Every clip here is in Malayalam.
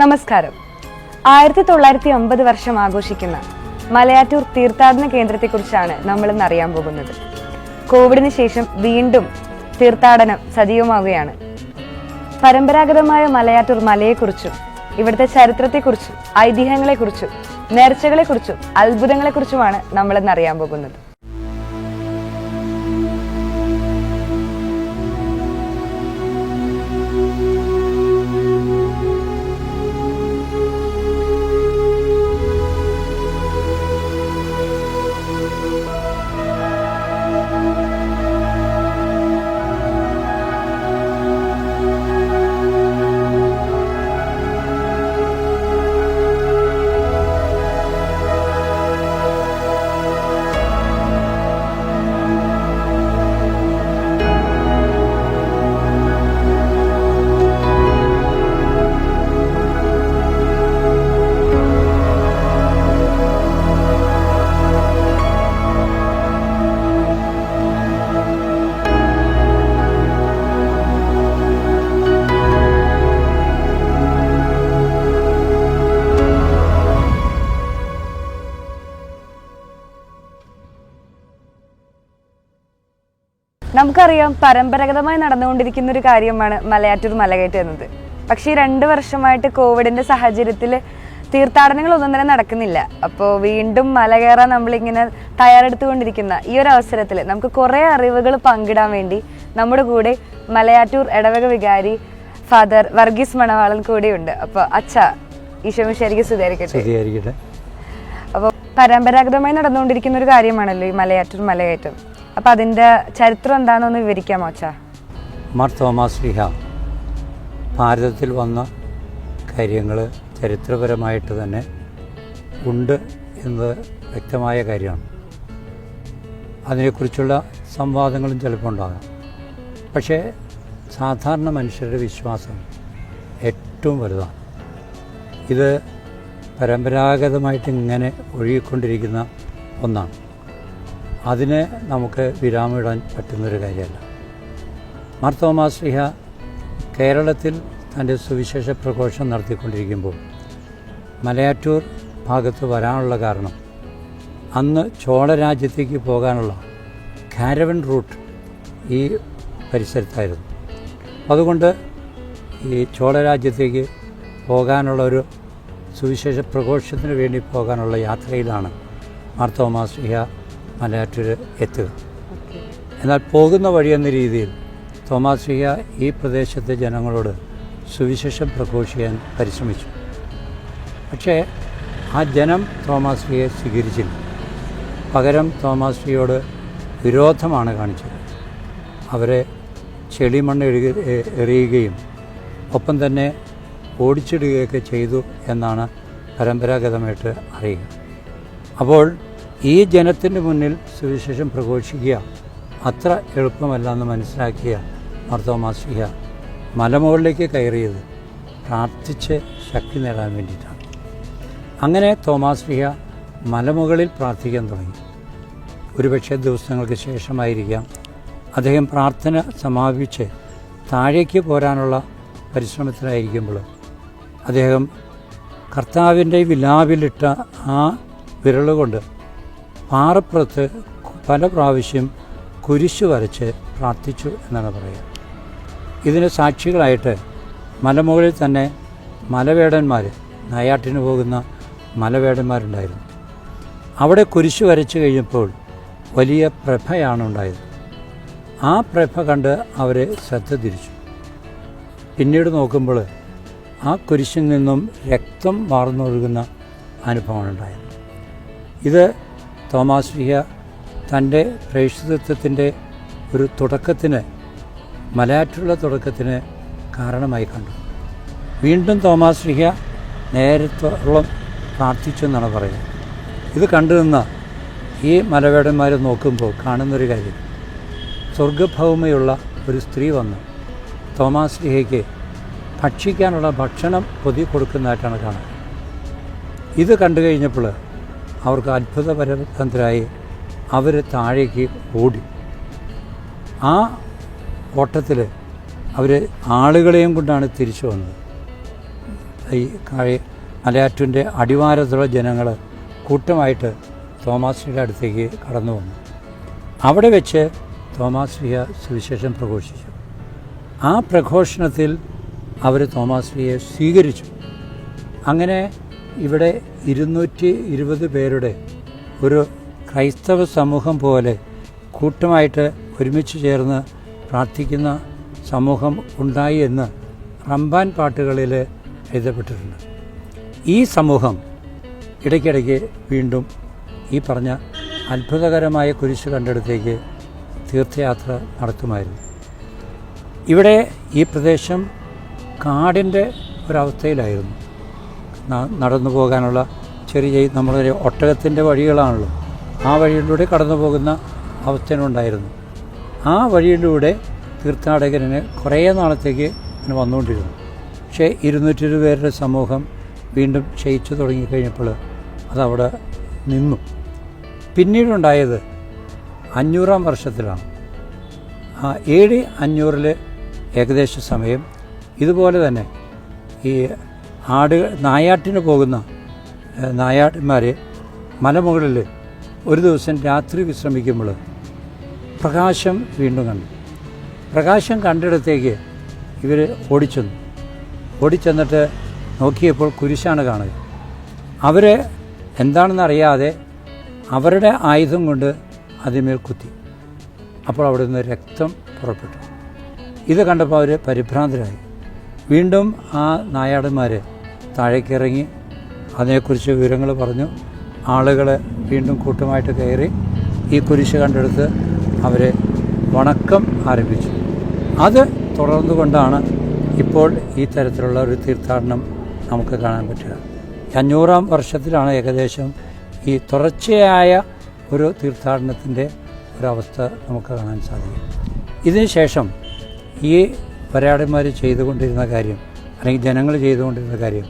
നമസ്കാരം. ആയിരത്തി തൊള്ളായിരത്തി അമ്പത് വർഷം ആഘോഷിക്കുന്ന മലയാറ്റൂർ തീർത്ഥാടന കേന്ദ്രത്തെക്കുറിച്ചാണ് നമ്മൾ ഇന്ന് അറിയാൻ പോകുന്നത്. കോവിഡിന് ശേഷം വീണ്ടും തീർത്ഥാടനം സജീവമാവുകയാണ്. പരമ്പരാഗതമായ മലയാറ്റൂർ മലയെക്കുറിച്ചും ഇവിടുത്തെ ചരിത്രത്തെക്കുറിച്ചും ഐതിഹ്യങ്ങളെക്കുറിച്ചും നേർച്ചകളെക്കുറിച്ചും അത്ഭുതങ്ങളെക്കുറിച്ചുമാണ് നമ്മൾ ഇന്ന് അറിയാൻ പോകുന്നത്. നമുക്കറിയാം പരമ്പരാഗതമായി നടന്നുകൊണ്ടിരിക്കുന്ന ഒരു കാര്യമാണ് മലയാറ്റൂർ മലകയറ്റം എന്നത്. പക്ഷേ ഈ രണ്ട് വർഷമായിട്ട് കോവിഡിന്റെ സാഹചര്യത്തിൽ തീർത്ഥാടനങ്ങളൊന്നും തന്നെ നടക്കുന്നില്ല. അപ്പോൾ വീണ്ടും മല കയറാൻ നമ്മളിങ്ങനെ തയ്യാറെടുത്തുകൊണ്ടിരിക്കുന്ന ഈ ഒരു അവസരത്തിൽ നമുക്ക് കുറേ അറിവുകൾ പങ്കിടാൻ വേണ്ടി നമ്മുടെ കൂടെ മലയാറ്റൂർ ഇടവക വികാരി ഫാദർ വർഗീസ് മണവാളൻ കൂടെയുണ്ട്. അപ്പോൾ അച്ഛ ഈശോമിശേരിക്ക് സുധാരിക്കട്ടെ അപ്പോൾ പരമ്പരാഗതമായി നടന്നുകൊണ്ടിരിക്കുന്ന ഒരു കാര്യമാണല്ലോ ഈ മലയാറ്റൂർ മലകയറ്റം. അപ്പോൾ അതിന്റെ ചരിത്രം എന്താണെന്ന് വിവരിക്കാമോ അച്ഛാ? മാർ തോമസ് ലിഹ ഭാരതത്തിൽ വന്ന കാര്യങ്ങൾ ചരിത്രപരമായിട്ട് തന്നെ ഉണ്ട് എന്നത് വ്യക്തമായ കാര്യമാണ്. അതിനെക്കുറിച്ചുള്ള സംവാദങ്ങളും ചിലപ്പോൾ ഉണ്ടാകാം. പക്ഷേ സാധാരണ മനുഷ്യരുടെ വിശ്വാസം ഏറ്റവും വലുതാണ്. ഇത് പരമ്പരാഗതമായിട്ട് ഇങ്ങനെ ഒഴുകിക്കൊണ്ടിരിക്കുന്ന ഒന്നാണ്. അതിന് നമുക്ക് വിരാമിടാൻ പറ്റുന്നൊരു കാര്യമല്ല. മാർ തോമാസ് ശ്രീഹ കേരളത്തിൽ തന്റെ സുവിശേഷ പ്രഘോഷം നടത്തിക്കൊണ്ടിരിക്കുമ്പോൾ മലയാറ്റൂർ ഭാഗത്ത് വരാനുള്ള കാരണം അന്ന് ചോള രാജ്യത്തേക്ക് പോകാനുള്ള കാരവൻ റൂട്ട് ഈ പരിസരത്തായിരുന്നു. അതുകൊണ്ട് ഈ ചോള രാജ്യത്തേക്ക് പോകാനുള്ള ഒരു സുവിശേഷ പ്രഘോഷത്തിന് വേണ്ടി പോകാനുള്ള യാത്രയിലാണ് മാർ തോമാസ് ശ്രീഹ മലയാറ്റൂർ എത്തുക. എന്നാൽ പോകുന്ന വഴി എന്ന രീതിയിൽ തോമാസിക ഈ പ്രദേശത്തെ ജനങ്ങളോട് സുവിശേഷം പ്രഘോഷിക്കാൻ പരിശ്രമിച്ചു. പക്ഷേ ആ ജനം തോമാസ് ശ്രീയെ സ്വീകരിച്ചില്ല. പകരം തോമാസ് ശ്രീയോട് വിരോധമാണ് കാണിച്ചത്. അവരെ ചെളിമണ്ണ് എഴുക എറിയുകയും ഒപ്പം തന്നെ ഓടിച്ചിടുകയൊക്കെ ചെയ്തു എന്നാണ് പരമ്പരാഗതമായിട്ട് അറിയുക. അപ്പോൾ ഈ ജനത്തിന്റെ മുന്നിൽ സുവിശേഷം പ്രഘോഷിക്കുക. അത്ര എളുപ്പമല്ല എന്ന് മനസ്സിലാക്കിയ മർത്തോമാസിക മലമുകളിലേക്ക് കയറിയത് പ്രാർത്ഥിച്ച് ശക്തി നേടാൻ വേണ്ടിയിട്ടാണ്. അങ്ങനെ തോമാസ്ലിഹ മലമുകളിൽ പ്രാർത്ഥിക്കാൻ തുടങ്ങി. ഒരുപക്ഷെ ദിവസങ്ങൾക്ക് ശേഷമായിരിക്കാം അദ്ദേഹം പ്രാർത്ഥന സമാപിച്ച് താഴേക്ക് പോരാനുള്ള പരിശ്രമത്തിലായിരിക്കുമ്പോൾ അദ്ദേഹം കർത്താവിന്റെ വിലാവിലിട്ട ആ വിരലുകൊണ്ട് പാറപ്പുറത്ത് പല പ്രാവശ്യം കുരിശ് വരച്ച് പ്രാർത്ഥിച്ചു എന്നാണ് പറയുക. ഇതിന് സാക്ഷികളായിട്ട് മലമുകളിൽ തന്നെ മലവേടന്മാർ നയാട്ടിന് പോകുന്ന മലവേടന്മാരുണ്ടായിരുന്നു. അവിടെ കുരിശ് വരച്ചു കഴിഞ്ഞപ്പോൾ വലിയ പ്രഭയാണ് ഉണ്ടായത്. ആ പ്രഭ കണ്ട് അവരെ ശ്രദ്ധ തിരിച്ചു. പിന്നീട് നോക്കുമ്പോൾ ആ കുരിശിൽ നിന്നും രക്തം വാർന്നൊഴുകുന്ന അനുഭവമാണ് ഉണ്ടായത്. ഇത് തോമാസ് ലിഹ തന്റെ പ്രേക്ഷിതത്വത്തിന്റെ ഒരു തുടക്കത്തിന് മലയാറ്റുള്ള തുടക്കത്തിന് കാരണമായി കണ്ടു. വീണ്ടും തോമാസ് ലിഹ നേരത്തോളം പ്രാർത്ഥിച്ചു എന്നാണ് പറയുന്നത്. ഇത് കണ്ടു നിന്ന ഈ മലവേടന്മാർ നോക്കുമ്പോൾ കാണുന്നൊരു കാര്യം. സ്വർഗഭൗമയുള്ള ഒരു സ്ത്രീ വന്നു തോമാസ് ലിഹയ്ക്ക് ഭക്ഷിക്കാനുള്ള ഭക്ഷണം പൊതി കൊടുക്കുന്നതായിട്ടാണ് കാണുന്നത്. ഇത് കണ്ടു കഴിഞ്ഞപ്പോൾ അവർക്ക് അത്ഭുതപരതന്ത്രരായി അവർ താഴേക്ക് ഓടി. ആ ഓട്ടത്തിൽ അവർ ആളുകളെയും കൊണ്ടാണ് തിരിച്ചു വന്നത്. ഈ മലയാറ്റൂരിന്റെ അടിവാരത്തുള്ള ജനങ്ങൾ കൂട്ടമായിട്ട് തോമാശ്രീയുടെ അടുത്തേക്ക് കടന്നു വന്നു. അവിടെ വെച്ച് തോമാശ്രീയ സുവിശേഷം പ്രഘോഷിച്ചു. ആ പ്രഘോഷണത്തിൽ അവർ തോമാശ്രീയെ സ്വീകരിച്ചു. അങ്ങനെ ഇവിടെ ഇരുന്നൂറ്റി ഇരുപത് പേരുടെ ഒരു ക്രൈസ്തവ സമൂഹം പോലെ കൂട്ടമായിട്ട് ഒരുമിച്ച് ചേർന്ന് പ്രാർത്ഥിക്കുന്ന സമൂഹം ഉണ്ടായി എന്ന് റംബാൻ പാട്ടുകളിൽ എഴുതപ്പെട്ടിട്ടുണ്ട്. ഈ സമൂഹം ഇടയ്ക്കിടയ്ക്ക് വീണ്ടും ഈ പറഞ്ഞ അത്ഭുതകരമായ കുരിശ് കണ്ടിടത്തേക്ക് തീർത്ഥയാത്ര നടത്തുമായിരുന്നു. ഇവിടെ ഈ പ്രദേശം കാടിന്റെ ഒരവസ്ഥയിലായിരുന്നു. നടന്നു പോകാനുള്ള ചെറിയ നമ്മളൊരു ഒട്ടകത്തിന്റെ വഴികളാണല്ലോ. ആ വഴിയിലൂടെ കടന്നു പോകുന്ന അവസ്ഥയുണ്ടായിരുന്നു ആ വഴിയിലൂടെ തീർത്ഥാടകരന് കുറേ നാളത്തേക്ക് അങ്ങനെ വന്നുകൊണ്ടിരുന്നു. പക്ഷേ ഇരുന്നൂറ്റി ഇരുപത് പേരുടെ സമൂഹം വീണ്ടും ക്ഷയിച്ചു തുടങ്ങിക്കഴിഞ്ഞപ്പോൾ അതവിടെ നിന്നു. പിന്നീടുണ്ടായത് അഞ്ഞൂറാം വർഷത്തിലാണ്. ആ ഏഴ് അഞ്ഞൂറിൽ ഏകദേശ സമയം ഇതുപോലെ തന്നെ ഈ ആട് നായാട്ടിന് പോകുന്ന നായാട്ടന്മാർ മലമുകളിൽ ഒരു ദിവസം രാത്രി വിശ്രമിക്കുമ്പോൾ പ്രകാശം വീണ്ടും കണ്ടു. പ്രകാശം കണ്ടിടത്തേക്ക് ഇവർ ഓടിച്ചെന്നു. ഓടിച്ചെന്നിട്ട് നോക്കിയപ്പോൾ കുരിശാണ് കാണുക. അവർ എന്താണെന്നറിയാതെ അവരുടെ ആയുധം കൊണ്ട് അതിമേൽ കുത്തി. അപ്പോൾ അവിടെ നിന്ന് രക്തം പുറപ്പെട്ടു. ഇത് കണ്ടപ്പോൾ അവർ പരിഭ്രാന്തരായി. വീണ്ടും ആ നായാടന്മാർ താഴേക്കിറങ്ങി അതിനെക്കുറിച്ച് വിവരങ്ങൾ പറഞ്ഞു. ആളുകൾ വീണ്ടും കൂട്ടമായിട്ട് കയറി ഈ കുരിശ് കണ്ടെടുത്ത് അവരെ വണക്കം ആരംഭിച്ചു. അത് തുടർന്നുകൊണ്ടാണ് ഇപ്പോൾ ഈ തരത്തിലുള്ള ഒരു തീർത്ഥാടനം നമുക്ക് കാണാൻ പറ്റുക. അഞ്ഞൂറാം വർഷത്തിലാണ് ഏകദേശം ഈ തുടർച്ചയായ ഒരു തീർത്ഥാടനത്തിന്റെ ഒരവസ്ഥ നമുക്ക് കാണാൻ സാധിക്കും. ഇതിനുശേഷം ഈ പരാടിമാർ ചെയ്തുകൊണ്ടിരുന്ന കാര്യം അല്ലെങ്കിൽ ജനങ്ങൾ ചെയ്തുകൊണ്ടിരുന്ന കാര്യം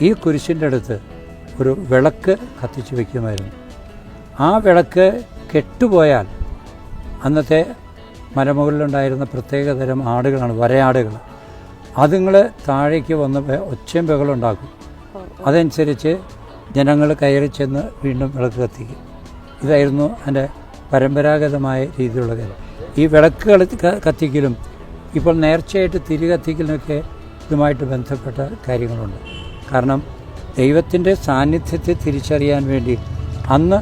ഈ കുരിശിന്റെ അടുത്ത് ഒരു വിളക്ക് കത്തിച്ചു വയ്ക്കുമായിരുന്നു. ആ വിളക്ക് കെട്ടുപോയാൽ അന്നത്തെ മലമുകളിലുണ്ടായിരുന്ന പ്രത്യേക തരം ആടുകളാണ് വരയാടുകൾ. അതുങ്ങൾ താഴേക്ക് വന്ന് ഒച്ചയും ബഹളുണ്ടാക്കും അതനുസരിച്ച് ജനങ്ങൾ കയറി ചെന്ന് വീണ്ടും വിളക്ക് കത്തിക്കും. ഇതായിരുന്നു അതിന്റെ പരമ്പരാഗതമായ രീതിയിലുള്ള കാര്യം. ഈ വിളക്ക് കത്തിക്കലും ഇപ്പോൾ നേർച്ചയായിട്ട് തിരി കത്തിക്കലിനൊക്കെ ഇതുമായിട്ട് ബന്ധപ്പെട്ട കാര്യങ്ങളുണ്ട്. കാരണം ദൈവത്തിന്റെ സാന്നിധ്യത്തെ തിരിച്ചറിയാൻ വേണ്ടി അന്ന്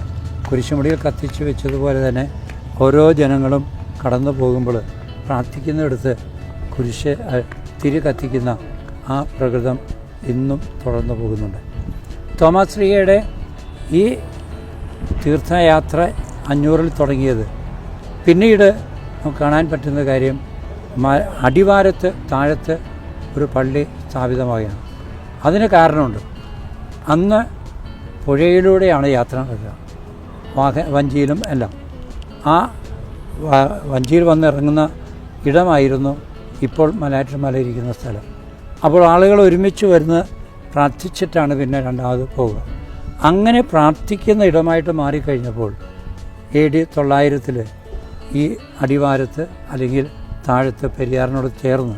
കുരിശുമുടിയിൽ കത്തിച്ചു വെച്ചതുപോലെ തന്നെ ഓരോ ജനങ്ങളും കടന്നു പോകുമ്പോൾ പ്രാർത്ഥിക്കുന്നിടത്ത് കുരിശ് തിരി കത്തിക്കുന്ന ആ പ്രകൃതം ഇന്നും തുടർന്നു പോകുന്നുണ്ട്. തോമസ് ശ്രീയുടെ ഈ തീർത്ഥയാത്ര അഞ്ഞൂറിൽ തുടങ്ങിയത്. പിന്നീട് നമുക്ക് കാണാൻ പറ്റുന്ന കാര്യം അടിവാരത്ത് താഴത്ത് ഒരു പള്ളി സ്ഥാപിതമാവുകയാണ്. അതിന് കാരണമുണ്ട്. അന്ന് പുഴയിലൂടെയാണ് യാത്ര നടക്കുക വാഹ വഞ്ചിയിലും എല്ലാം. ആ വഞ്ചിയിൽ വന്നിറങ്ങുന്ന ഇടമായിരുന്നു ഇപ്പോൾ മലയാറ്റൂർ മല ഇരിക്കുന്ന സ്ഥലം. അപ്പോൾ ആളുകൾ ഒരുമിച്ച് വരുന്ന പ്രാർത്ഥിച്ചിട്ടാണ് പിന്നെ രണ്ടാമത് പോവുക. അങ്ങനെ പ്രാർത്ഥിക്കുന്ന ഇടമായിട്ട് മാറിക്കഴിഞ്ഞപ്പോൾ എ ഡി തൊള്ളായിരത്തിൽ ഈ അടിവാരത്ത് അല്ലെങ്കിൽ താഴത്ത് പെരിയാറിനോട് ചേർന്ന്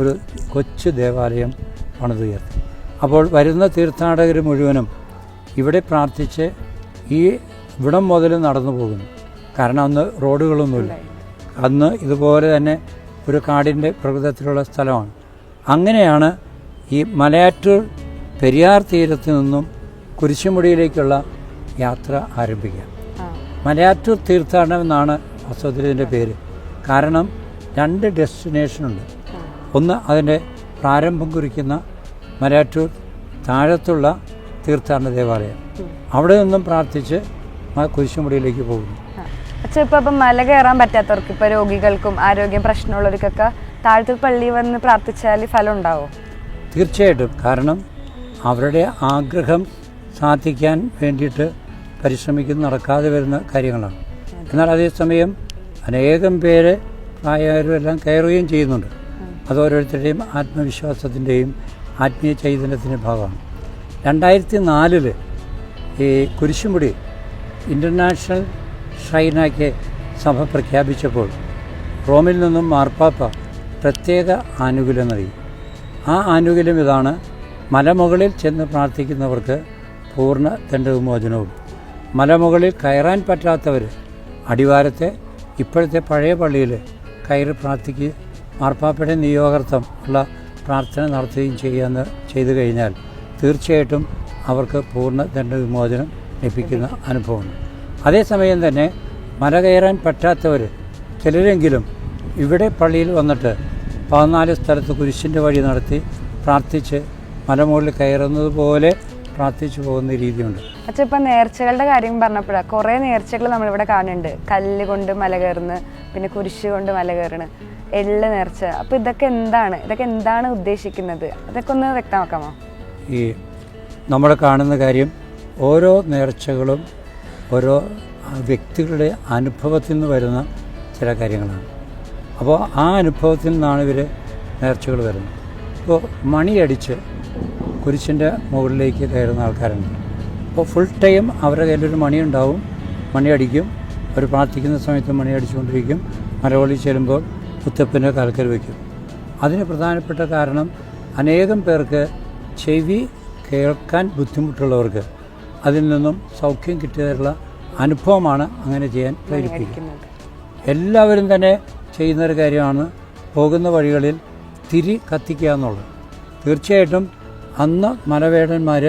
ഒരു കൊച്ചു ദേവാലയം പണിതുയർത്തി. അപ്പോൾ വരുന്ന തീർത്ഥാടകർ മുഴുവനും ഇവിടെ പ്രാർത്ഥിച്ച് ഈ ഇവിടം മുതൽ നടന്നു പോകുന്നു. കാരണം അന്ന് റോഡുകളൊന്നുമില്ല. അന്ന് ഇതുപോലെ തന്നെ ഒരു കാടിന്റെ പ്രകൃതത്തിലുള്ള സ്ഥലമാണ്. അങ്ങനെയാണ് ഈ മലയാറ്റൂർ പെരിയാർ തീരത്ത് നിന്നും കുരിശുമുടിയിലേക്കുള്ള യാത്ര ആരംഭിക്കുക. മലയാറ്റൂർ തീർത്ഥാടനം എന്നാണ് വാസ്തവത്തിൽ പേര്. കാരണം രണ്ട് ഡെസ്റ്റിനേഷനുണ്ട്. ഒന്ന് അതിന്റെ പ്രാരംഭം കുറിക്കുന്ന മലയാറ്റൂർ താഴത്തുള്ള തീർത്ഥാടന ദേവാലയം. അവിടെ നിന്നും പ്രാർത്ഥിച്ച് കുരിശുമുടിയിലേക്ക് പോകുന്നു. അച്ഛൻ ഇപ്പൊ ഇപ്പം മല കയറാൻ പറ്റാത്തവർക്ക് ഇപ്പൊ രോഗികൾക്കും ആരോഗ്യം പ്രശ്നമുള്ളവർക്കൊക്കെ താഴത്തിൽ പള്ളി വന്ന് പ്രാർത്ഥിച്ചാൽ ഫലം ഉണ്ടാവും? തീർച്ചയായിട്ടും. കാരണം അവരുടെ ആഗ്രഹം സാധിക്കാൻ വേണ്ടിയിട്ട് പരിശ്രമിക്കുന്ന നടക്കാതെ വരുന്ന കാര്യങ്ങളാണ്. എന്നാൽ അതേസമയം അനേകം പേര് പ്രായമായവരും എല്ലാം കയറുകയും ചെയ്യുന്നുണ്ട്. അത് ഓരോരുത്തരുടെയും ആത്മവിശ്വാസത്തിന്റെയും ആത്മീയ ചൈതന്യത്തിന്റെ ഭാഗമാണ്. രണ്ടായിരത്തി നാലിൽ ഈ കുരിശുമുടി ഇന്റർനാഷണൽ ഷൈനാക്കി സഭ പ്രഖ്യാപിച്ചപ്പോൾ റോമിൽ നിന്നും മാർപ്പാപ്പ പ്രത്യേക ആനുകൂല്യം നൽകി. ആ ആനുകൂല്യം ഇതാണ് മലമുകളിൽ ചെന്ന് പ്രാർത്ഥിക്കുന്നവർക്ക് പൂർണ ദണ്ഡവിമോചനവും മലമുകളിൽ കയറാൻ പറ്റാത്തവർ അടിവാരത്തെ ഇപ്പോഴത്തെ പഴയ പള്ളിയിൽ കയറി പ്രാർത്ഥിക്കുക മാർപ്പാപ്പയുടെ നിയോഗാർത്ഥം ഉള്ള പ്രാർത്ഥന നടത്തുകയും ചെയ്യാന്ന് ചെയ്തു കഴിഞ്ഞാൽ തീർച്ചയായിട്ടും അവർക്ക് പൂർണ ദണ്ഡവിമോചനം ലഭിക്കുന്ന അനുഭവമാണ്. അതേസമയം തന്നെ മല കയറാൻ പറ്റാത്തവർ ചിലരെങ്കിലും ഇവിടെ പള്ളിയിൽ വന്നിട്ട് പതിനാല് സ്ഥലത്ത് കുരിശിന്റെ വഴി നടത്തി പ്രാർത്ഥിച്ച് മലമുകളിൽ കയറുന്നത് പോലെ പ്രാർത്ഥിച്ചു പോകുന്ന രീതിയുണ്ട്. അച്ഛൻ ഇപ്പം നേർച്ചകളുടെ കാര്യം പറഞ്ഞപ്പോഴാണ് കുറേ നേർച്ചകൾ നമ്മളിവിടെ കാണുന്നുണ്ട്. കല്ല് കൊണ്ട് മല കയറുന്നു പിന്നെ കുരിശ് കൊണ്ട് മല കയറണ് എള്ള് നേർച്ച. അപ്പം ഇതൊക്കെ എന്താണ്? ഇതൊക്കെ എന്താണ് ഉദ്ദേശിക്കുന്നത്? അതൊക്കെ ഒന്ന് വ്യക്തമാക്കാമോ? ഈ നമ്മൾ കാണുന്ന കാര്യം ഓരോ നേർച്ചകളും ഓരോ വ്യക്തികളുടെ അനുഭവത്തിൽ നിന്ന് വരുന്ന ചില കാര്യങ്ങളാണ്. അപ്പോൾ ആ അനുഭവത്തിൽ നിന്നാണ് ഇവർ നേർച്ചകൾ വരുന്നത്. ഇപ്പോൾ മണിയടിച്ച് കുരിശിന്റെ മുകളിലേക്ക് കയറുന്ന ആൾക്കാരുണ്ട്. അപ്പോൾ ഫുൾ ടൈം അവരുടെ കയ്യിലൊരു മണി ഉണ്ടാവും. മണിയടിക്കും അവർ പ്രാർത്ഥിക്കുന്ന സമയത്ത് മണി അടിച്ചുകൊണ്ടിരിക്കും. മലവളി ചെല്ലുമ്പോൾ മുത്തപ്പന്റെ കാൽക്കൽ വയ്ക്കും. അതിന് പ്രധാനപ്പെട്ട കാരണം അനേകം പേർക്ക് ചെവി കേൾക്കാൻ ബുദ്ധിമുട്ടുള്ളവർക്ക് അതിൽ നിന്നും സൗഖ്യം കിട്ടിയതിലുള്ള അനുഭവമാണ് അങ്ങനെ ചെയ്യാൻ പ്രേരിപ്പിക്കുന്നത്. എല്ലാവരും തന്നെ ചെയ്യുന്നൊരു കാര്യമാണ് പോകുന്ന വഴികളിൽ തിരി കത്തിക്കുക എന്നുള്ളത്. തീർച്ചയായിട്ടും അന്ന് മലവേടന്മാർ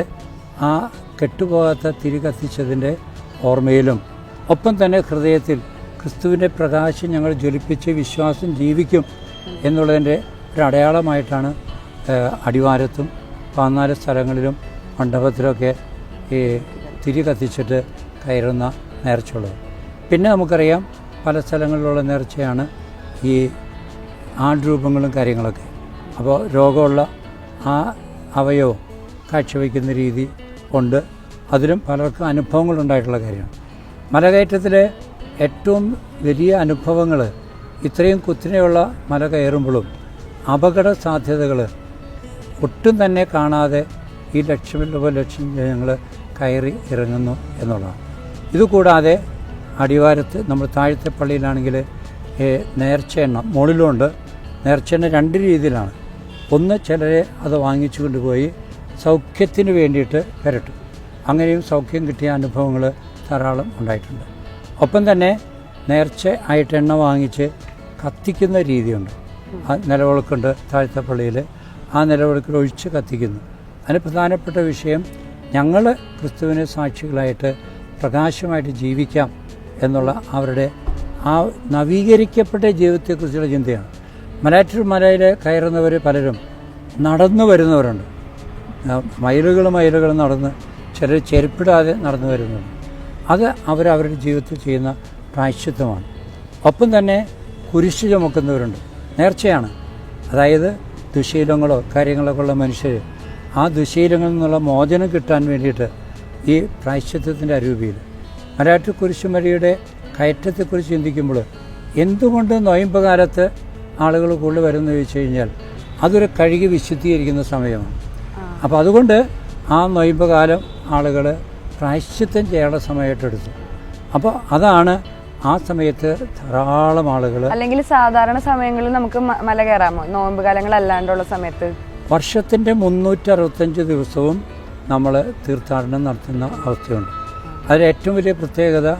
ആ കെട്ടുപോകാത്ത തിരി കത്തിച്ചതിന്റെ ഓർമ്മയിലും. ഒപ്പം തന്നെ ഹൃദയത്തിൽ ക്രിസ്തുവിന്റെ പ്രകാശം ഞങ്ങൾ ജ്വലിപ്പിച്ച് വിശ്വാസം ജീവിക്കും എന്നുള്ളതിന്റെ ഒരു അടയാളമായിട്ടാണ് അടിവാരത്തും പതിനാല് സ്ഥലങ്ങളിലും മണ്ഡപത്തിലൊക്കെ ഈ തിരി കത്തിച്ചിട്ട് കയറുന്ന നേർച്ചയുള്ളത്. പിന്നെ നമുക്കറിയാം പല സ്ഥലങ്ങളിലുള്ള നേർച്ചയാണ് ഈ ആൾരൂപങ്ങളും കാര്യങ്ങളൊക്കെ. അപ്പോൾ രോഗമുള്ള ആ അവയവം കാഴ്ചവെക്കുന്ന രീതി ഉണ്ട് അതിലും പലർക്കും അനുഭവങ്ങളുണ്ടായിട്ടുള്ള കാര്യമാണ്. മലകയറ്റത്തിലെ ഏറ്റവും വലിയ അനുഭവങ്ങൾ ഇത്രയും കുത്തിനെയുള്ള മല കയറുമ്പോഴും അപകട സാധ്യതകൾ ഒട്ടും തന്നെ കാണാതെ ഈ ലക്ഷ്യമില്ല ലക്ഷ്യം ഞങ്ങൾ കയറി ഇറങ്ങുന്നു എന്നുള്ളതാണ്. ഇതുകൂടാതെ അടിവാരത്ത് നമ്മൾ താഴത്തെ പള്ളിയിലാണെങ്കിൽ നേർച്ച എണ്ണ മുകളിലുണ്ട്. നേർച്ച എണ്ണ രണ്ട് രീതിയിലാണ്. ഒന്ന് ചിലരെ അത് വാങ്ങിച്ചു കൊണ്ടുപോയി സൗഖ്യത്തിന് വേണ്ടിയിട്ട് വരട്ടു അങ്ങനെയും സൗഖ്യം കിട്ടിയ അനുഭവങ്ങൾ ധാരാളം ഉണ്ടായിട്ടുണ്ട്. ഒപ്പം തന്നെ നേർച്ച ആയിട്ട് എണ്ണ വാങ്ങിച്ച് കത്തിക്കുന്ന രീതിയുണ്ട്. ആ നിലവിളക്കുണ്ട് താഴത്തെ പള്ളിയിൽ ആ നിലവിളക്കിൽ ഒഴിച്ച് കത്തിക്കുന്നു. അതിന് പ്രധാനപ്പെട്ട വിഷയം ഞങ്ങൾ ക്രിസ്തുവിനെ സാക്ഷികളായിട്ട് പ്രകാശമായിട്ട് ജീവിക്കാം എന്നുള്ള അവരുടെ ആ നവീകരിക്കപ്പെട്ട ജീവിതത്തെക്കുറിച്ചുള്ള ചിന്തയാണ്. മലയാറ്റൂർ മലയിൽ കയറുന്നവർ പലരും നടന്നു വരുന്നവരുണ്ട്. മൈലുകൾ മൈലുകൾ നടന്ന് ചിലർ ചെരുപ്പിടാതെ നടന്നു വരുന്നത്. അത് അവർ അവരുടെ ജീവിതത്തിൽ ചെയ്യുന്ന പ്രായശ്ചിത്തമാണ്. ഒപ്പം തന്നെ കുരിശ് ചുമക്കുന്നവരുണ്ട്. നേർച്ചയാണ്. അതായത് ദുശീലങ്ങളോ കാര്യങ്ങളൊക്കെ ഉള്ള മനുഷ്യർ ആ ദുശീലങ്ങളിൽ നിന്നുള്ള മോചനം കിട്ടാൻ വേണ്ടിയിട്ട് ഈ പ്രായശ്ചിത്തത്തിന്റെ അരൂപിയിൽ. മലയാറ്റൂർ കുരിശുമരിയുടെ കയറ്റത്തെക്കുറിച്ച് ചിന്തിക്കുമ്പോൾ എന്തുകൊണ്ട് നൊയമ്പ് കാലത്ത് ആളുകൾ കൂടുതൽ വരുന്നത് ചോദിച്ചു കഴിഞ്ഞാൽ അതൊരു കഴുകി വിശുദ്ധീകരിക്കുന്ന സമയമാണ്. അപ്പോൾ അതുകൊണ്ട് ആ നൊയമ്പ് കാലം ആളുകൾ പ്രായശ്ചിത്തം ചെയ്യേണ്ട സമയത്തെടുത്തു അപ്പോൾ അതാണ് ആ സമയത്ത് ധാരാളം ആളുകൾ അല്ലെങ്കിൽ സാധാരണ സമയങ്ങളിൽ നമുക്ക് മല കയറാമോ? നോമ്പ് കാലങ്ങളല്ലാണ്ടുള്ള സമയത്ത്? വർഷത്തിന്റെ മുന്നൂറ്ററുപത്തഞ്ച് ദിവസവും നമ്മൾ തീർത്ഥാടനം നടത്തുന്ന അവസ്ഥയുണ്ട്. അതിൽ ഏറ്റവും വലിയ പ്രത്യേകത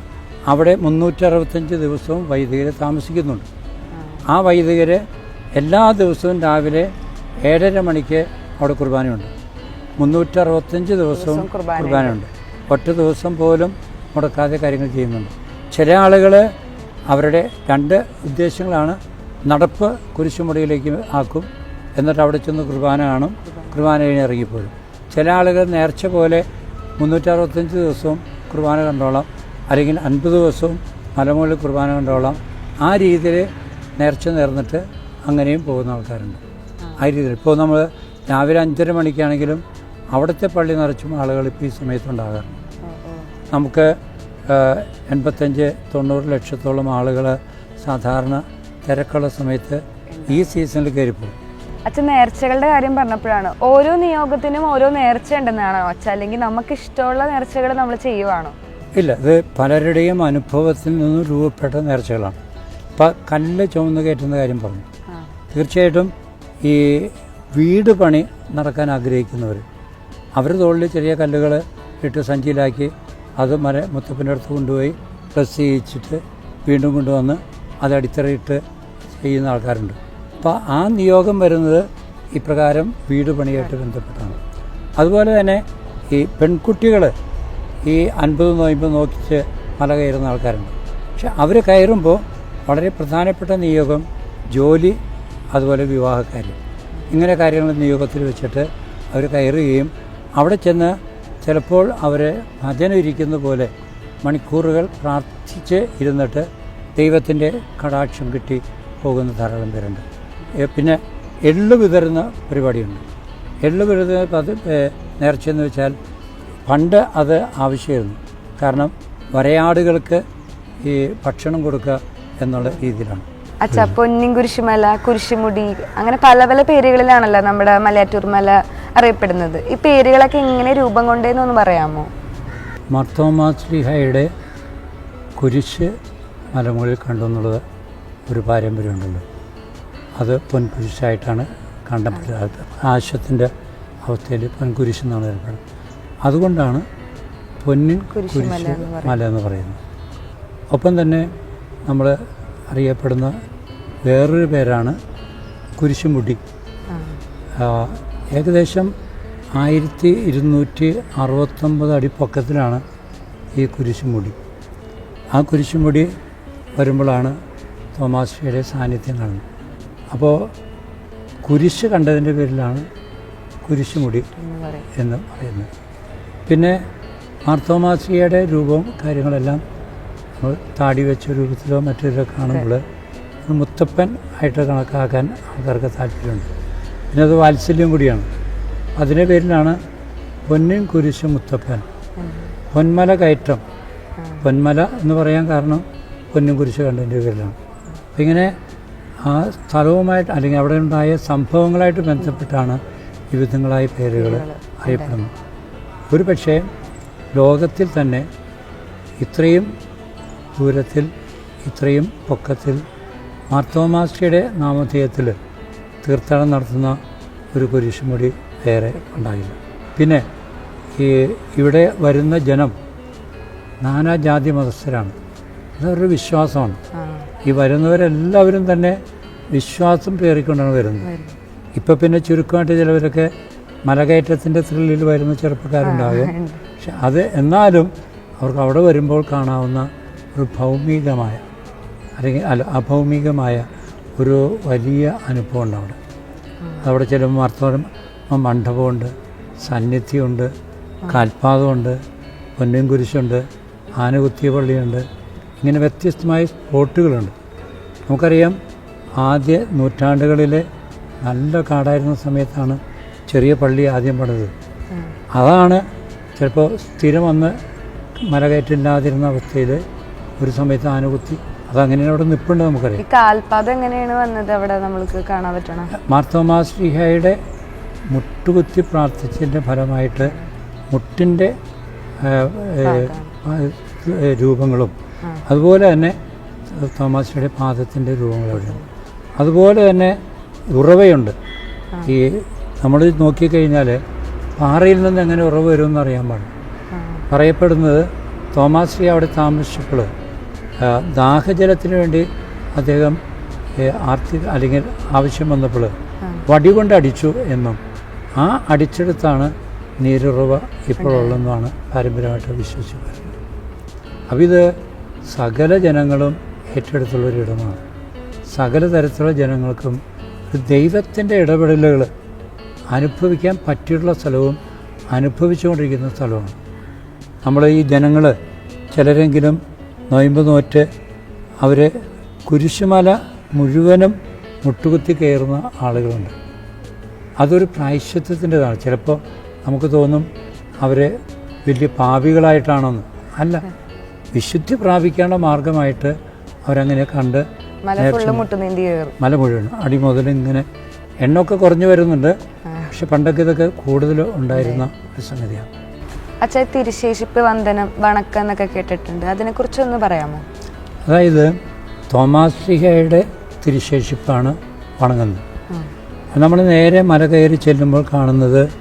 അവിടെ മുന്നൂറ്ററുപത്തഞ്ച് ദിവസവും വൈദികർ താമസിക്കുന്നുണ്ട്. ആ വൈദികർ എല്ലാ ദിവസവും രാവിലെ ഏഴര മണിക്ക് അവിടെ കുർബാനയുണ്ട്. മുന്നൂറ്ററുപത്തഞ്ച് ദിവസവും കുർബാനയുണ്ട്. ഒറ്റ ദിവസം പോലും മുടക്കാതെ കാര്യങ്ങൾ ചെയ്യുന്നുണ്ട്. ചില ആളുകൾ അവരുടെ രണ്ട് ഉദ്ദേശങ്ങളാണ് നടപ്പ് കുരിശുമുടിയിലേക്ക് ആക്കും എന്നിട്ട് അവിടെ ചെന്ന് കുർബാന കാണും കുർബാന കഴിഞ്ഞ് ഇറങ്ങിപ്പോലും ചില ആളുകൾ നേർച്ച പോലെ മുന്നൂറ്ററുപത്തഞ്ച് ദിവസവും കുർബാന കണ്ടോളാം അല്ലെങ്കിൽ അൻപത് ദിവസവും മലമുകളിൽ കുർബാന കണ്ടോളാം. ആ രീതിയിൽ നേർച്ച നേർന്നിട്ട് അങ്ങനെയും പോകുന്ന ആൾക്കാരുണ്ട്. ആ രീതിയിൽ ഇപ്പോൾ നമ്മൾ രാവിലെ അഞ്ചര മണിക്കാണെങ്കിലും അവിടുത്തെ പള്ളി നിറച്ചും ആളുകൾ ഇപ്പോൾ ഈ സമയത്തുണ്ടാകാറുണ്ട് നമുക്ക് എൺപത്തഞ്ച് തൊണ്ണൂറ് ലക്ഷത്തോളം ആളുകൾ സാധാരണ തിരക്കുള്ള സമയത്ത് ഈ സീസണിൽ കയറിപ്പോകും. അച്ഛൻ നേർച്ചകളുടെ കാര്യം പറഞ്ഞപ്പോഴാണ് ഓരോ നിയോഗത്തിനും ഓരോ നേർച്ച ഉണ്ടെന്നാണോ അച്ഛ അല്ലെങ്കിൽ നമുക്ക് ഇഷ്ടമുള്ള നേർച്ചകൾ നമ്മൾ ചെയ്യുവാണോ? ഇല്ല ഇത് പലരുടെയും അനുഭവത്തിൽ നിന്നും രൂപപ്പെട്ട നേർച്ചകളാണ്. ഇപ്പം കല്ല് ചുമന്ന് കയറ്റുന്ന കാര്യം പറഞ്ഞു. തീർച്ചയായിട്ടും ഈ വീട് പണി നടക്കാൻ ആഗ്രഹിക്കുന്നവർ അവർ തോളിൽ ചെറിയ കല്ലുകൾ ഇട്ട് സഞ്ചിയിലാക്കി അത് മര മുത്തപ്പന്റെ അടുത്ത് കൊണ്ടുപോയി പ്രസ് ചെയ്യിച്ചിട്ട് വീണ്ടും കൊണ്ടുവന്ന് അത് അടിത്തറയിട്ട് ചെയ്യുന്ന ആൾക്കാരുണ്ട്. അപ്പോൾ ആ നിയോഗം വരുന്നത് ഇപ്രകാരം വീട് പണിയായിട്ട് ബന്ധപ്പെട്ടാണ്. അതുപോലെ തന്നെ ഈ പെൺകുട്ടികൾ ഈ അൻപത് നോയമ്പ് നോക്കിച്ച് മല കയറുന്ന ആൾക്കാരുണ്ട്. പക്ഷെ അവർ കയറുമ്പോൾ വളരെ പ്രധാനപ്പെട്ട നിയോഗം ജോലി അതുപോലെ വിവാഹക്കാര്യം ഇങ്ങനെ കാര്യങ്ങൾ നിയോഗത്തിൽ വെച്ചിട്ട് അവർ കയറുകയും അവിടെ ചെന്ന് ചിലപ്പോൾ അവർ ഭജന ഇരിക്കുന്ന പോലെ മണിക്കൂറുകൾ പ്രാർത്ഥിച്ച് ഇരുന്നിട്ട് ദൈവത്തിന്റെ കടാക്ഷം കിട്ടി പോകുന്ന ധാരാളം പേരുണ്ട്. പിന്നെ എള്ളു വിതരുന്ന പരിപാടിയുണ്ട്. എള്ളു വിതരുന്ന പത് നേർച്ചയെന്ന് വെച്ചാൽ പണ്ട് അത് ആവശ്യമായിരുന്നു. കാരണം വരയാടുകൾക്ക് ഈ ഭക്ഷണം കൊടുക്കുക എന്നുള്ള രീതിയിലാണ്. അച്ഛ പൊന്നിൻ കുരിശുമല കുരിശുമുടി അങ്ങനെ പല പല പേരുകളിലാണല്ലോ നമ്മുടെ മലയാറ്റൂർ മല അറിയപ്പെടുന്നത്. ഈ പേരുകളൊക്കെ എങ്ങനെ രൂപം കൊണ്ടേന്നൊന്ന് പറയാമോ? മർത്തോമാശ്രീഹയുടെ കുരിശ് മലമുകളിൽ കണ്ടു എന്നുള്ളത് ഒരു പാരമ്പര്യമുണ്ടല്ലോ. അത് പൊൻകുരിശായിട്ടാണ് കണ്ടപ്പെടുന്നത് ആശത്തിന്റെ അവസ്ഥയിൽ പൊൻകുരിശ് എന്നാണ് അറിയപ്പെടുന്നത്. അതുകൊണ്ടാണ് പൊന്നിൻ കുരിശ് മല എന്ന് പറയുന്നത്. ഒപ്പം തന്നെ നമ്മൾ അറിയപ്പെടുന്ന വേറൊരു പേരാണ് കുരിശുമുടി. ഏകദേശം ആയിരത്തി ഇരുന്നൂറ്റി അറുപത്തൊമ്പത് അടി പൊക്കത്തിലാണ് ഈ കുരിശുമുടി. ആ കുരിശുമുടി വരുമ്പോഴാണ് തോമാശ്രീയുടെ സാന്നിധ്യം കാണുന്നത്. അപ്പോൾ കുരിശ് കണ്ടതിന്റെ പേരിലാണ് കുരിശുമുടി എന്ന് പറയും. എന്ന് പറയുന്നത്. പിന്നെ മാർത്തോമാശ്രീയുടെ രൂപവും കാര്യങ്ങളെല്ലാം നമ്മൾ താടി വെച്ച രൂപത്തിലോ മറ്റൊരു കാണുമ്പോൾ മുത്തപ്പൻ ആയിട്ട് കണക്കാക്കാൻ ആൾക്കാർക്ക് താല്പര്യമുണ്ട്. പിന്നെ അത് വാത്സല്യം കൂടിയാണ്. അതിന്റെ പേരിലാണ് പൊന്നിൻ കുരിശ് മുത്തപ്പൻ. പൊന്മല കയറ്റം. പൊന്മല എന്ന് പറയാൻ കാരണം പൊന്നും കുരിശ് കണ്ടതിന്റെ പേരിലാണ്. അപ്പം ഇങ്ങനെ ആ സ്ഥലവുമായിട്ട് അല്ലെങ്കിൽ അവിടെ ഉണ്ടായ സംഭവങ്ങളായിട്ട് ബന്ധപ്പെട്ടാണ് വിവിധങ്ങളായ പേരുകൾ അറിയപ്പെടുന്നത് ഒരു പക്ഷേ ലോകത്തിൽ തന്നെ ഇത്രയും ദൂരത്തിൽ ഇത്രയും പൊക്കത്തിൽ മാർത്തോമാസ്റ്റിയുടെ നാമധേയത്തിൽ തീർത്ഥാടനം നടത്തുന്ന ഒരു കുരിശുമുടി വേറെ ഉണ്ടായില്ല. പിന്നെ ഈ ഇവിടെ വരുന്ന ജനം നാനാജാതി മതസ്ഥരാണ്. അതൊരു വിശ്വാസമാണ്. ഈ വരുന്നവരെല്ലാവരും തന്നെ വിശ്വാസം പേറിക്കൊണ്ടാണ് വരുന്നത്. ഇപ്പം പിന്നെ ചുരുക്കമായിട്ട് ചിലവരൊക്കെ മലകയറ്റത്തിന്റെ ത്രില്ലിൽ വരുന്ന ചെറുപ്പക്കാരുണ്ടാകും. പക്ഷെ അത് എന്നാലും അവർക്ക് അവിടെ വരുമ്പോൾ കാണാവുന്ന ഒരു ഭൗമികമായ അല്ലെങ്കിൽ അല്ല അഭൗമികമായ ഒരു വലിയ അനുഭവം ഉണ്ട് അവിടെ അവിടെ ചെല്ലുമ്പോൾ അർത്ഥം മണ്ഡപമുണ്ട് സന്നിധിയുണ്ട് കാൽപാദമുണ്ട് പൊന്നും കുരിശുണ്ട് ആനകുത്തിയ പള്ളിയുണ്ട് ഇങ്ങനെ വ്യത്യസ്തമായ സ്പോട്ടുകളുണ്ട്. നമുക്കറിയാം ആദ്യ നൂറ്റാണ്ടുകളിലെ നല്ല കാടായിരുന്ന സമയത്താണ് ചെറിയ പള്ളി ആദ്യം പണിത്. അതാണ് ചിലപ്പോൾ സ്ഥിരം വന്ന് മലകയറ്റില്ലാതിരുന്ന അവസ്ഥയിൽ ഒരു സമയത്ത് ആനകുത്തി അതങ്ങനെ അവിടെ നിൽപ്പുണ്ട് നമുക്കറിയാം. ഈ കാൽപാത എങ്ങനെയാണ് വന്നത് അവിടെ നമ്മൾക്ക് കാണാൻ പറ്റണം? മാർത്തോമാശ്രീഹയുടെ മുട്ടുകുത്തി പ്രാർത്ഥിച്ചതിന്റെ ഫലമായിട്ട് മുട്ടിന്റെ രൂപങ്ങളും അതുപോലെ തന്നെ തോമാശ്രീയുടെ പാദത്തിന്റെ രൂപങ്ങളും അവിടെയുണ്ട് അതുപോലെ തന്നെ ഉറവയുണ്ട്. ഈ നമ്മൾ നോക്കിക്കഴിഞ്ഞാൽ പാറയിൽ നിന്ന് എങ്ങനെ ഉറവ് വരുമെന്ന് അറിയാൻ പാടില്ല. പറയപ്പെടുന്നത് തോമാശ്രീ അവിടെ താമസിച്ചപ്പോൾ ദാഹജലത്തിന് വേണ്ടി അദ്ദേഹം ആർത്തി അല്ലെങ്കിൽ ആവശ്യം വന്നപ്പോൾ വടി കൊണ്ട് അടിച്ചു എന്നും ആ അടിച്ചെടുത്താണ് നീരുറവ ഇപ്പോഴുള്ളതെന്നാണ് പാരമ്പര്യമായിട്ട് വിശ്വസിച്ചു വരുന്നത് അപ്പോൾ ഇത് സകല ജനങ്ങളും ഏറ്റെടുത്തുള്ളൊരിടമാണ്. സകല തരത്തിലുള്ള ജനങ്ങൾക്കും ദൈവത്തിന്റെ ഇടപെടലുകൾ അനുഭവിക്കാൻ പറ്റിയുള്ള സ്ഥലവും അനുഭവിച്ചുകൊണ്ടിരിക്കുന്ന സ്ഥലവും നമ്മൾ ഈ ജനങ്ങൾ ചിലരെങ്കിലും നൊയമ്പ് നോറ്റ് അവർ കുരിശുമല മുഴുവനും മുട്ടുകുത്തി കയറുന്ന ആളുകളുണ്ട്. അതൊരു പ്രായശ്ചിത്വത്തിന്റെതാണ് ചിലപ്പോൾ നമുക്ക് തോന്നും അവരെ വലിയ പാപികളായിട്ടാണെന്ന് അല്ല വിശുദ്ധി പ്രാപിക്കേണ്ട മാർഗമായിട്ട് അവരങ്ങനെ കണ്ട് മല മുഴുവൻ അടി മുതൽ ഇങ്ങനെ എണ്ണമൊക്കെ കുറഞ്ഞു വരുന്നുണ്ട്. പക്ഷെ പണ്ടൊക്കെ ഇതൊക്കെ കൂടുതൽ ഉണ്ടായിരുന്ന ഒരു സംഗതിയാണ്. അച്ഛാ തിരുശേഷിപ്പ് വന്ദനം വണക്കം എന്നൊക്കെ കേട്ടിട്ടുണ്ട്. അതിനെക്കുറിച്ചൊന്ന് പറയാമോ? അതായത് തോമാസിഹയുടെ തിരുശേഷിപ്പാണ് വണങ്ങുന്നത്. നമ്മൾ നേരെ മല കയറി ചെല്ലുമ്പോൾ കാണുന്നത്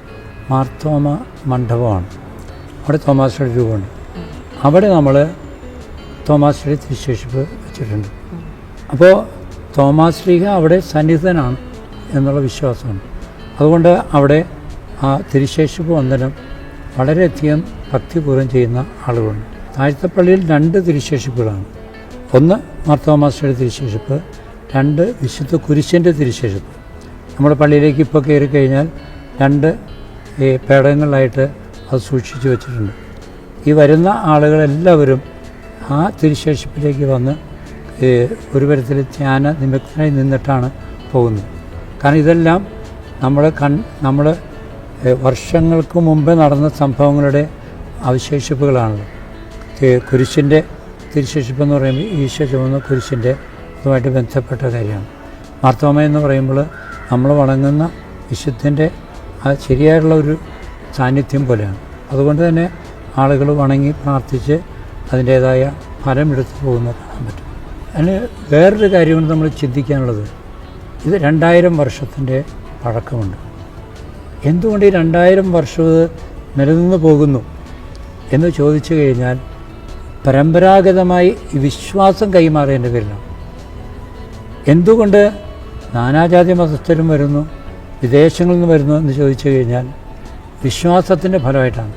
മാർത്തോമ മണ്ഡപമാണ്. അവിടെ തോമാശ്രീയുടെ രൂപമുണ്ട്. അവിടെ നമ്മൾ തോമാശ്രീ തിരുശേഷിപ്പ് വെച്ചിട്ടുണ്ട്. അപ്പോൾ തോമാശ്രീഹ അവിടെ സന്നിഹിതനാണ് എന്നുള്ള വിശ്വാസമാണ് അതുകൊണ്ട് അവിടെ ആ തിരുശേഷിപ്പ് വന്ദനം വളരെയധികം ഭക്തിപൂർവം ചെയ്യുന്ന ആളുകളുണ്ട്. താഴ്ത്തപ്പള്ളിയിൽ രണ്ട് തിരുശേഷിപ്പുകളാണ്. ഒന്ന് മാർത്തോമാസയുടെ തിരുശേഷിപ്പ് രണ്ട് വിശുദ്ധ കുരിശിന്റെ തിരുശേഷിപ്പ്. നമ്മുടെ പള്ളിയിലേക്ക് ഇപ്പോൾ കയറി കഴിഞ്ഞാൽ രണ്ട് ഈ പേടകങ്ങളിലായിട്ട് അത് സൂക്ഷിച്ചു വച്ചിട്ടുണ്ട്. ഈ വരുന്ന ആളുകളെല്ലാവരും ആ തിരുശേഷിപ്പിലേക്ക് വന്ന് ഒരു തരത്തിൽ ധ്യാന നിമഗ്നനായി നിന്നിട്ടാണ് പോകുന്നത്. കാരണം ഇതെല്ലാം നമ്മൾ കൺ നമ്മൾ വർഷങ്ങൾക്ക് മുമ്പ് നടന്ന സംഭവങ്ങളുടെ അവശേഷിപ്പുകളാണല്ലോ കുരിശിന്റെ തിരുശേഷിപ്പ് എന്ന് പറയുമ്പോൾ ഈശോ ചുമന്ന കുരിശിന്റെ അതുമായിട്ട് ബന്ധപ്പെട്ട കാര്യമാണ്. മാർത്തോമ എന്ന് പറയുമ്പോൾ നമ്മൾ വണങ്ങുന്ന വിശുദ്ധന്റെ ആ ശരിയായിട്ടുള്ള ഒരു സാന്നിധ്യം പോലെയാണ്. അതുകൊണ്ട് തന്നെ ആളുകൾ വണങ്ങി പ്രാർത്ഥിച്ച് അതിന്റേതായ ഫലം എടുത്തു പോകുന്നത് കാണാൻ പറ്റും. അതിന് വേറൊരു കാര്യമാണ് നമ്മൾ ചിന്തിക്കാനുള്ളത്. ഇത് രണ്ടായിരം വർഷത്തിന്റെ പഴക്കമുണ്ട്. എന്തുകൊണ്ട് ഈ രണ്ടായിരം വർഷം നിലനിന്ന് പോകുന്നു എന്ന് ചോദിച്ചു കഴിഞ്ഞാൽ പരമ്പരാഗതമായി വിശ്വാസം കൈമാറേണ്ടി വരുന്നു എന്തുകൊണ്ട് നാനാജാതി മതസ്ഥരും വരുന്നു വിദേശങ്ങളിൽ നിന്ന് വരുന്നു എന്ന് ചോദിച്ചു കഴിഞ്ഞാൽ വിശ്വാസത്തിന്റെ ഫലമായിട്ടാണ്.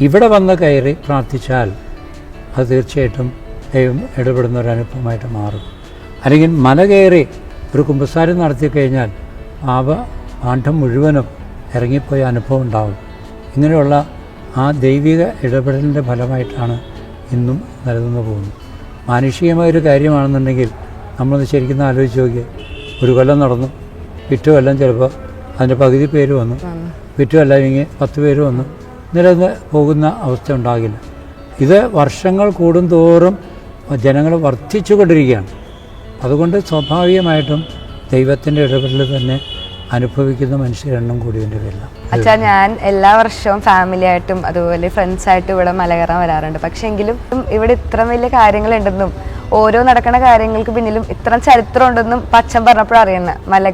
ഇവിടെ വന്ന് കയറി പ്രാർത്ഥിച്ചാൽ അത് തീർച്ചയായിട്ടും ദൈവം ഇടപെടുന്ന ഒരു അനുഭവമായിട്ട് മാറും. അല്ലെങ്കിൽ മല കയറി ഒരു കുമ്പസാരം നടത്തി കഴിഞ്ഞാൽ പാപ പാണ്ഡം മുഴുവനും ഇറങ്ങിപ്പോയ അനുഭവം ഉണ്ടാവും. ഇങ്ങനെയുള്ള ആ ദൈവിക ഇടപെടലിന്റെ ഫലമായിട്ടാണ് ഇന്നും നിലനിന്ന് പോകുന്നത് മാനുഷികമായൊരു കാര്യമാണെന്നുണ്ടെങ്കിൽ നമ്മളൊന്ന് ശരിക്കും ആലോചിച്ച് നോക്കി ഒരു കൊല്ലം നടന്നു. പിറ്റു കൊല്ലം ചിലപ്പോൾ അതിന്റെ പകുതി പേര് വന്നു. പിറ്റു അല്ലെങ്കിൽ പത്ത് പേര് വന്നു. നിലനിന്ന് പോകുന്ന അവസ്ഥ ഉണ്ടാകില്ല. ഇത് വർഷങ്ങൾ കൂടുന്തോറും ജനങ്ങൾ വർദ്ധിച്ചു കൊണ്ടിരിക്കുകയാണ് അതുകൊണ്ട് സ്വാഭാവികമായിട്ടും ദൈവത്തിന്റെ ഇടപെടൽ തന്നെ അനുഭവിക്കുന്ന മനുഷ്യരുടെ എണ്ണം കൂടിയതിന്റെ പേരിലാണ് അച്ഛാ ഞാൻ എല്ലാ വർഷവും ഫാമിലി ആയിട്ടും അതുപോലെ ഫ്രണ്ട്സ് ആയിട്ടും ഇവിടെ മലകയറാൻ വരാറുണ്ട്. പക്ഷെ എങ്കിലും ഇവിടെ ഇത്ര വലിയ കാര്യങ്ങളുണ്ടെന്നും ഓരോ നടക്കുന്ന കാര്യങ്ങൾക്ക് പിന്നിലും ഇത്ര ചരിത്രം ഉണ്ടെന്നും പച്ചൻ പറഞ്ഞപ്പോഴാണ് അറിയുന്നത് മല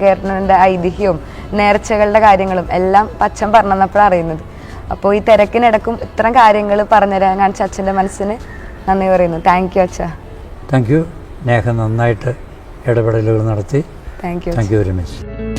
ഐതിഹ്യവും നേർച്ചകളുടെ കാര്യങ്ങളും എല്ലാം പച്ചം പറഞ്ഞപ്പോഴാണ് അറിയുന്നത്. അപ്പോൾ ഈ തിരക്കിനിടക്കും ഇത്തരം കാര്യങ്ങൾ പറഞ്ഞുതരാൻ കാണിച്ച അച്ഛന്റെ മനസ്സിന് നന്ദി പറയുന്നു. താങ്ക് യു അച്ഛാ. താങ്ക് യു നേഹ നന്നായിട്ട് ഇടപെടലുകൾ നടത്തി. Thank you thank you very much